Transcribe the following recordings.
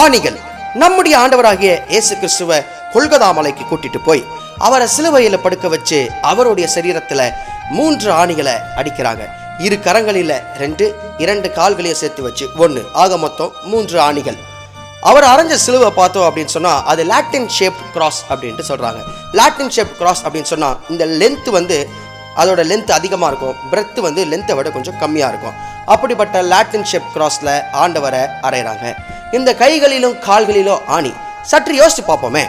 ஆணிகள். நம்முடைய ஆண்டவராகிய இயேசு கிறிஸ்துவ கொல்கதா மலைக்கு கூட்டிட்டு போய் அவரை சிலுவையில படுக்க வச்சு அவருடைய சரீரத்துல மூன்று ஆணிகளை அடிக்கிறாங்க. இரு கரங்களில ரெண்டு இரண்டு கால்களையும் சேர்த்து வச்சு ஒன்று ஆக மொத்தம் மூன்று ஆணிகள். அவர் அரைஞ்ச சிலுவை பார்த்தோம் அப்படின்னு சொன்னால் அது லாட்டின் ஷேப் கிராஸ் அப்படின்ட்டு சொல்கிறாங்க லாட்டின் ஷேப் கிராஸ் அப்படின்னு சொன்னால் இந்த லென்த்து வந்து அதோட லென்த் அதிகமாக இருக்கும். பிரெத்து வந்து லென்த்தை விட கொஞ்சம் கம்மியாக இருக்கும். அப்படிப்பட்ட லாட்டின் ஷேப் கிராஸில் ஆண்டவரை அரைகிறாங்க இந்த கைகளிலும் கால்களிலும் ஆணி. சற்று யோசித்து பார்ப்போமே.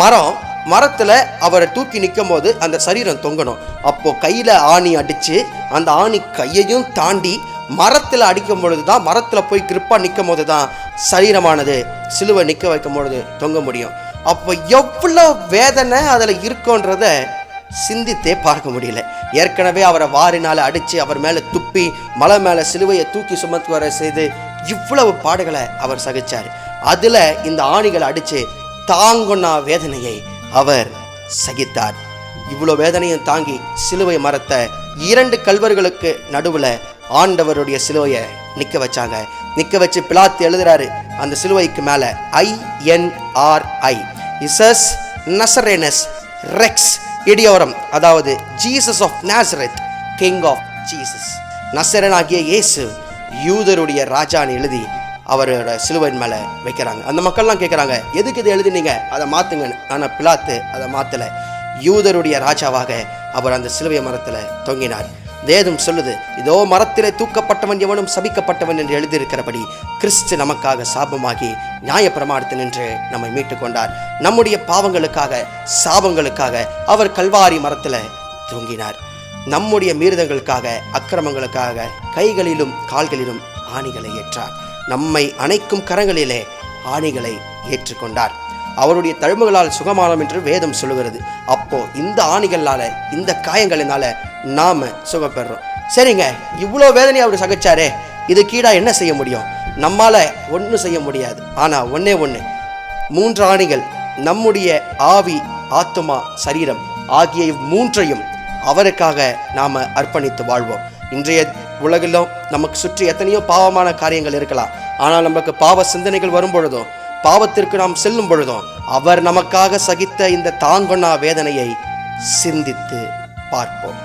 மரம் மரத்தில் அவரை தூக்கி நிற்கும் போது அந்த சரீரம் தொங்கணும். அப்போது கையில் ஆணி அடித்து அந்த ஆணி கையையும் தாண்டி மரத்தில் அடிக்கும் பொழுது தான் மரத்தில் போய் கிரிப்பாக நிற்கும் போது தான் சரீரமானது சிலுவை நிற்க வைக்கும் பொழுது தொங்க முடியும். அப்போ எவ்வளோ வேதனை அதில் இருக்குன்றத சிந்தித்தே பார்க்க முடியல. ஏற்கனவே அவரை வாரினால் அடித்து அவர் மேலே துப்பி மலை மேலே சிலுவையை தூக்கி சுமத்து வர செய்து இவ்வளவு பாடுகளை அவர் சகிச்சார். அதில் இந்த ஆணிகளை அடித்து தாங்குனா வேதனையை அவர் சகித்தார். இவ்வளோ வேதனையும் தாங்கி சிலுவை மரத்தை இரண்டு கல்வர்களுக்கு நடுவில் ஆண்டவருடைய சிலுவையை நிற்க வச்சாங்க. நிற்க வச்சு பிலாத்து எழுதுறாரு. அந்த சிலுவைக்கு மேலே ஐஎன்ஆர்ஐ இசஸ் நசரேனஸ் ரெக்ஸ் இடியோரம் அதாவது Jesus of Nazareth king of Jesus நசரனாகிய இயேசு யூதருடைய ராஜான்னு எழுதி அவரோட சிலுவையின் மேலே வைக்கிறாங்க. அந்த மக்கள்லாம் கேட்குறாங்க எதுக்கு இதை எழுதினீங்க? அதை மாற்றுங்கன்னு ஆனால் பிளாத்து அதை மாற்றலை யூதருடைய ராஜாவாக அவர் அந்த சிலுவை மரத்தில் தொங்கினார். வேதம் சொல்லுது இதோ மரத்திலே தூக்கப்பட்டவன் எவனும் சபிக்கப்பட்டவன் என்று எழுதியிருக்கிறபடி கிறிஸ்து நமக்காக சாபமாகி நியாயப்பிரமாணத்தை நின்று நம்மை மீட்டு கொண்டார் நம்முடைய பாவங்களுக்காக சாபங்களுக்காக அவர் கல்வாரி மரத்தில் தொங்கினார். நம்முடைய மீறுதங்களுக்காக அக்கிரமங்களுக்காக கைகளிலும் கால்களிலும் ஆணிகளை ஏற்றார். நம்மை அணைக்கும் கரங்களிலே ஆணிகளை ஏற்றுக்கொண்டார். அவருடைய தழும்புகளால் சுகமானோம் என்று வேதம் சொல்லுகிறது. அப்போ இந்த ஆணிகளால இந்த காயங்களினால நாம சுகப்பெறோம் சரிங்க இவ்வளோ வேதனை அவர் சகிச்சாரே இது கீழா என்ன செய்ய முடியும்? நம்மால ஒன்றும் செய்ய முடியாது. ஆனா ஒண்ணே ஒன்று மூன்று ஆணிகள் நம்முடைய ஆவி ஆத்துமா சரீரம் ஆகிய மூன்றையும் அவருக்காக நாம அர்ப்பணித்து வாழ்வோம். இன்றைய உலகிலும் நமக்கு சுற்றி எத்தனையோ பாவமான காரியங்கள் இருக்கலாம். ஆனால் நமக்கு பாவ சிந்தனைகள் வரும் பொழுதும் பாவத்திற்கு நாம் செல்லும் பொழுதும் அவர் நமக்காக சகித்த இந்த தாங்கொண்ணா வேதனையை சிந்தித்து பார்ப்போம்.